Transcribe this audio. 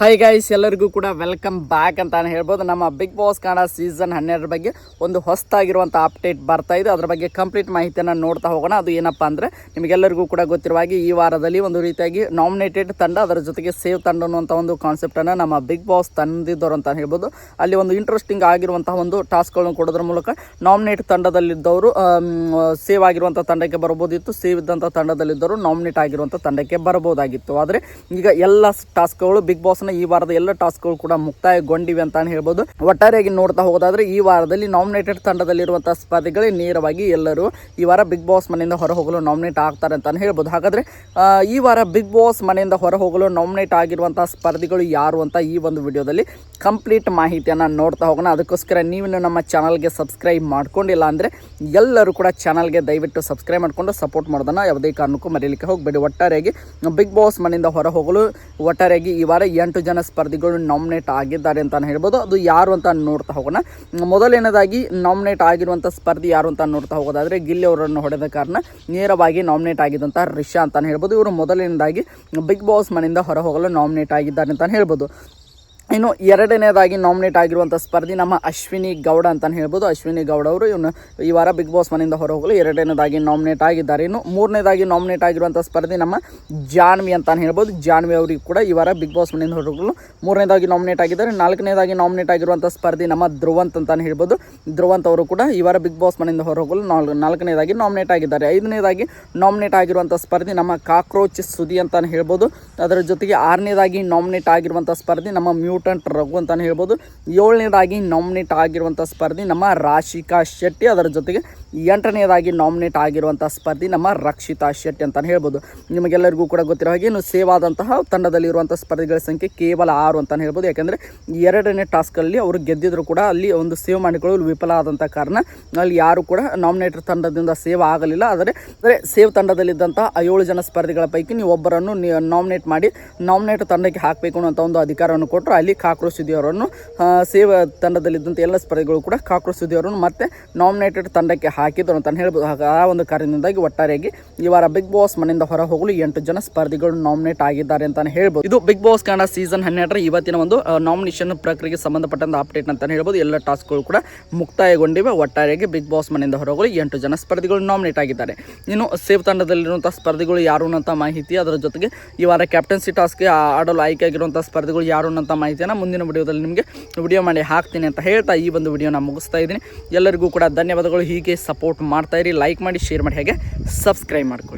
Hi guys ಎಲ್ಲರಿಗೂ ಕೂಡ welcome back ಅಂತ ಹೇಳ್ಬೋದು. ನಮ್ಮ ಬಿಗ್ ಬಾಸ್ ಕನ್ನಡ ಸೀಸನ್ ಹನ್ನೆರಡರ ಬಗ್ಗೆ ಒಂದು ಹೊಸದಾಗಿರುವಂಥ ಅಪ್ಡೇಟ್ ಬರ್ತಾ ಇದೆ. ಅದರ ಬಗ್ಗೆ ಕಂಪ್ಲೀಟ್ ಮಾಹಿತಿಯನ್ನು ನೋಡ್ತಾ ಹೋಗೋಣ. ಅದು ಏನಪ್ಪ ಅಂದರೆ ನಿಮಗೆಲ್ಲರಿಗೂ ಕೂಡ ಗೊತ್ತಿರುವ ಹಾಗೆ ಈ ವಾರದಲ್ಲಿ ಒಂದು ರೀತಿಯಾಗಿ ನಾಮಿನೇಟೆಡ್ ತಂಡ, ಅದರ ಜೊತೆಗೆ ಸೇವ್ ತಂಡ ಅನ್ನುವಂಥ ಒಂದು ಕಾನ್ಸೆಪ್ಟನ್ನು ನಮ್ಮ ಬಿಗ್ ಬಾಸ್ ತಂದಿದ್ದವರು ಅಂತ ಹೇಳ್ಬೋದು. ಅಲ್ಲಿ ಒಂದು ಇಂಟ್ರೆಸ್ಟಿಂಗ್ ಆಗಿರುವಂತಹ ಒಂದು ಟಾಸ್ಕ್ಗಳನ್ನು ಕೊಡೋದ್ರ ಮೂಲಕ ನಾಮಿನೇಟ್ ತಂಡದಲ್ಲಿದ್ದವರು ಸೇವ್ ಆಗಿರುವಂಥ ತಂಡಕ್ಕೆ ಬರ್ಬೋದಿತ್ತು. ಸೇವ್ ಇದ್ದಂಥ ತಂಡದಲ್ಲಿದ್ದವರು ನಾಮಿನೇಟ್ ಆಗಿರುವಂಥ ತಂಡಕ್ಕೆ ಬರ್ಬೋದಾಗಿತ್ತು. ಆದರೆ ಈಗ ಎಲ್ಲ ಟಾಸ್ಕ್ಗಳು ಬಿಗ್ ಈ ವಾರದ ಎಲ್ಲ ಟಾಸ್ಕ್ಗಳು ಕೂಡ ಮುಕ್ತಾಯಗೊಂಡಿವೆ ಅಂತ ಹೇಳ್ಬೋದು. ಒಟ್ಟಾರೆಯಾಗಿ ನೋಡ್ತಾ ಹೋಗೋದಾದ್ರೆ ಈ ವಾರದಲ್ಲಿ ನಾಮಿನೇಟೆಡ್ ತಂಡದಲ್ಲಿರುವಂತಹ ಸ್ಪರ್ಧಿಗಳೇ ನೇರವಾಗಿ ಎಲ್ಲರೂ ಈ ವಾರ ಬಿಗ್ ಬಾಸ್ ಮನೆಯಿಂದ ಹೊರ ಹೋಗಲು ನಾಮಿನೇಟ್ ಆಗ್ತಾರೆ ಅಂತ ಹೇಳ್ಬೋದು. ಹಾಗಾದ್ರೆ ಈ ವಾರ ಬಿಗ್ ಬಾಸ್ ಮನೆಯಿಂದ ಹೊರ ಹೋಗಲು ನಾಮಿನೇಟ್ ಆಗಿರುವಂತಹ ಸ್ಪರ್ಧಿಗಳು ಯಾರು ಅಂತ ಈ ಒಂದು ವಿಡಿಯೋದಲ್ಲಿ ಕಂಪ್ಲೀಟ್ ಮಾಹಿತಿಯನ್ನು ನೋಡ್ತಾ ಹೋಗೋಣ. ಅದಕ್ಕೋಸ್ಕರ ನೀವಿನ್ನು ನಮ್ಮ ಚಾನಲ್ಗೆ ಸಬ್ಸ್ಕ್ರೈಬ್ ಮಾಡ್ಕೊಂಡಿಲ್ಲ ಅಂದರೆ ಎಲ್ಲರೂ ಕೂಡ ಚಾನಲ್ಗೆ ದಯವಿಟ್ಟು ಸಬ್ಸ್ಕ್ರೈಬ್ ಮಾಡಿಕೊಂಡು ಸಪೋರ್ಟ್ ಮಾಡೋದನ್ನು ಯಾವುದೇ ಕಾರಣಕ್ಕೂ ಮರೀಲಿಕ್ಕೆ ಹೋಗಬೇಡಿ. ಒಟ್ಟಾರೆಯಾಗಿ ಬಿಗ್ ಬಾಸ್ ಮನೆಯಿಂದ ಹೊರ ಹೋಗಲು ಒಟ್ಟಾರೆಯಾಗಿ ಈ ವಾರ ಎಂಟು ಜನ ಸ್ಪರ್ಧಿಗಳು ನಾಮಿನೇಟ್ ಆಗಿದ್ದಾರೆ ಅಂತ ಹೇಳ್ಬೋದು. ಅದು ಯಾರು ಅಂತ ನೋಡ್ತಾ ಹೋಗೋಣ. ಮೊದಲನೇದಾಗಿ ನಾಮಿನೇಟ್ ಆಗಿರುವಂಥ ಸ್ಪರ್ಧಿ ಯಾರು ಅಂತ ನೋಡ್ತಾ ಹೋಗೋದಾದರೆ ಗಿಲ್ಲಿ ಅವರನ್ನು ಹೊಡೆದ ಕಾರಣ ನೇರವಾಗಿ ನಾಮಿನೇಟ್ ಆಗಿದ್ದಂಥ ರಿಷಾ ಅಂತ ಹೇಳ್ಬೋದು. ಇವರು ಮೊದಲನೇದಾಗಿ ಬಿಗ್ ಬಾಸ್ ಮನೆಯಿಂದ ಹೊರ ಹೋಗಲು ನಾಮಿನೇಟ್ ಆಗಿದ್ದಾರೆ ಅಂತ ಹೇಳ್ಬೋದು. ಇನ್ನು ಎರಡನೇದಾಗಿ ನಾಮಿನೇಟ್ ಆಗಿರುವಂಥ ಸ್ಪರ್ಧಿ ನಮ್ಮ ಅಶ್ವಿನಿ ಗೌಡ ಅಂತಲೇ ಹೇಳ್ಬೋದು. ಅಶ್ವಿನಿ ಗೌಡ ಅವರು ಇವನು ಈ ವಾರ ಬಿಗ್ ಬಾಸ್ ಮನೆಯಿಂದ ಹೊರ ಹೋಗಲು ಎರಡನೇದಾಗಿ ನಾಮಿನೇಟ್ ಆಗಿದ್ದಾರೆ. ಇನ್ನು ಮೂರನೇದಾಗಿ ನಾಮಿನೇಟ್ ಆಗಿರುವಂಥ ಸ್ಪರ್ಧಿ ನಮ್ಮ ಜಾನ್ವಿ ಅಂತ ಹೇಳ್ಬೋದು. ಜಾನ್ವಿ ಅವರಿಗೆ ಕೂಡ ಈ ವಾರ ಬಿಗ್ ಬಾಸ್ ಮನೆಯಿಂದ ಹೊರ ಹೋಗಲು ಮೂರನೇದಾಗಿ ನಾಮಿನೇಟ್ ಆಗಿದ್ದಾರೆ. ನಾಲ್ಕನೇದಾಗಿ ನಾಮಿನೇಟ್ ಆಗಿರುವಂಥ ಸ್ಪರ್ಧಿ ನಮ್ಮ ಧ್ರುವಂತ್ ಅಂತ ಹೇಳ್ಬೋದು. ಧ್ರುವಂತ್ ಅವರು ಕೂಡ ಈ ವಾರ ಬಿಗ್ ಬಾಸ್ ಮನೆಯಿಂದ ಹೊರ ಹೋಗಲು ನಾಲ್, ನಾಲ್ಕನೇದಾಗಿ ನಾಮಿನೇಟ್ ಆಗಿದ್ದಾರೆ. ಐದನೇದಾಗಿ ನಾಮಿನೇಟ್ ಆಗಿರುವಂಥ ಸ್ಪರ್ಧಿ ನಮ್ಮ ಕಾಕ್ರೋಚ್ ಸುದಿ ಅಂತಲೇ ಹೇಳ್ಬೋದು. ಅದರ ಜೊತೆಗೆ ಆರನೇದಾಗಿ ನಾಮಿನೇಟ್ ಆಗಿರುವಂಥ ಸ್ಪರ್ಧಿ ನಮ್ಮ ಮ್ಯೂಟಂಟ್ ರಘು ಅಂತಲೇ ಹೇಳ್ಬೋದು. ಏಳನೇದಾಗಿ ನಾಮಿನೇಟ್ ಆಗಿರುವಂಥ ಸ್ಪರ್ಧಿ ನಮ್ಮ ರಾಶಿಕಾ ಶೆಟ್ಟಿ. ಅದರ ಜೊತೆಗೆ ಎಂಟನೇದಾಗಿ ನಾಮಿನೇಟ್ ಆಗಿರುವಂಥ ಸ್ಪರ್ಧಿ ನಮ್ಮ ರಕ್ಷಿತಾ ಶೆಟ್ಟಿ ಅಂತಲೇ ಹೇಳ್ಬೋದು. ನಿಮಗೆಲ್ಲರಿಗೂ ಕೂಡ ಗೊತ್ತಿರೋ ಹಾಗೆ ಇನ್ನು ಸೇವ್ ಆದಂತಹ ತಂಡದಲ್ಲಿರುವಂಥ ಸ್ಪರ್ಧಿಗಳ ಸಂಖ್ಯೆ ಕೇವಲ ಆರು ಅಂತಲೇ ಹೇಳ್ಬೋದು. ಯಾಕೆಂದರೆ ಎರಡನೇ ಟಾಸ್ಕಲ್ಲಿ ಅವರು ಗೆದ್ದಿದ್ರು ಕೂಡ ಅಲ್ಲಿ ಒಂದು ಸೇವ್ ಮಾಡಿಕೊಳ್ಳಲು ವಿಫಲ ಆದಂಥ ಕಾರಣ ಅಲ್ಲಿ ಯಾರು ಕೂಡ ನಾಮಿನೇಟರ್ ತಂಡದಿಂದ ಸೇವ್ ಆಗಲಿಲ್ಲ. ಆದರೆ, ಅಂದರೆ ಸೇವ್ ತಂಡದಲ್ಲಿದ್ದಂಥ ಏಳು ಜನ ಸ್ಪರ್ಧಿಗಳ ಪೈಕಿ ನೀವು ಒಬ್ಬರನ್ನು ನಾಮಿನೇಟ್ ಮಾಡಿ ನಾಮಿನೇಟ್ ತಂಡಕ್ಕೆ ಹಾಕಬೇಕು ಅನ್ನೋಂಥ ಒಂದು ಅಧಿಕಾರವನ್ನು ಕೊಟ್ಟರು ಅಲ್ಲಿ ಕಾಕ್ರೋಚ್ ಸುದ್ದಿಯವರನ್ನು ಸೇವ್ ತಂಡದಲ್ಲಿದ್ದಂಥ ಎಲ್ಲ ಸ್ಪರ್ಧಿಗಳು ಕೂಡ ಕಾಕ್ರೋಚ್ ಸುದ್ದಿಯವರನ್ನು ಮತ್ತೆ ನಾಮಿನೇಟೆಡ್ ತಂಡಕ್ಕೆ ಹಾಕಿದ್ರು ಅಂತ ಹೇಳ್ಬೋದು. ಹಾಗೆ ಆ ಒಂದು ಕಾರಣದಿಂದಾಗಿ ಒಟ್ಟಾರೆಯಾಗಿ ಈ ವಾರ ಬಿಗ್ ಬಾಸ್ ಮನೆಯಿಂದ ಹೊರ ಹೋಗಲು ಎಂಟು ಜನ ಸ್ಪರ್ಧಿಗಳು ನಾಮಿನೇಟ್ ಆಗಿದ್ದಾರೆ ಅಂತಾನೆ ಹೇಳ್ಬೋದು. ಇದು ಬಿಗ್ ಬಾಸ್ ಕನ್ನಡ ಸೀಸನ್ ಹನ್ನೆರಡರ ಇವತ್ತಿನ ಒಂದು ನಾಮಿನೇಷನ್ ಪ್ರಕ್ರಿಯೆಗೆ ಸಂಬಂಧಪಟ್ಟಂತ ಅಪ್ಡೇಟ್ ಅಂತಾನೆ ಹೇಳ್ಬೋದು. ಎಲ್ಲ ಟಾಸ್ಕ್ಗಳು ಕೂಡ ಮುಕ್ತಾಯಗೊಂಡಿವೆ. ಒಟ್ಟಾರೆಯಾಗಿ ಬಿಗ್ ಬಾಸ್ ಮನೆಯಿಂದ ಹೊರಗೋಲು ಎಂಟು ಜನ ಸ್ಪರ್ಧಿಗಳು ನಾಮಿನೇಟ್ ಆಗಿದ್ದಾರೆ. ಇನ್ನು ಸೇವ್ ತಂಡದಲ್ಲಿರುವಂಥ ಸ್ಪರ್ಧಿಗಳು ಯಾರು ಅನ್ನೋಂಥ ಮಾಹಿತಿ ಅದರ ಜೊತೆಗೆ ಈ ವಾರ ಕ್ಯಾಪ್ಟನ್ಸಿ ಟಾಸ್ಕ್ಗೆ ಆಡಲು ಆಯ್ಕೆ ಆಗಿರುವಂಥ ಸ್ಪರ್ಧಿಗಳು ಯಾರು ಅನ್ನೋಂಥ ಮಾಹಿತಿಯನ್ನು ಮುಂದಿನ ವಿಡಿಯೋದಲ್ಲಿ ನಿಮಗೆ ವಿಡಿಯೋ ಮಾಡಿ ಹಾಕ್ತೀನಿ ಅಂತ ಹೇಳ್ತಾ ಈ ಒಂದು ವಿಡಿಯೋನ ಮುಗಿಸ್ತಾ ಇದ್ದೀನಿ. ಎಲ್ಲರಿಗೂ ಕೂಡ ಧನ್ಯವಾದಗಳು. ಹೀಗೆ ಸಪೋರ್ಟ್ ಮಾಡ್ತಾ ಇರಿ ಲೈಕ್ ಮಾಡಿ ಶೇರ್ ಮಾಡಿ ಹಾಗೆ ಸಬ್ಸ್ಕ್ರೈಬ್ ಮಾಡ್ಕೊಳ್ಳಿ.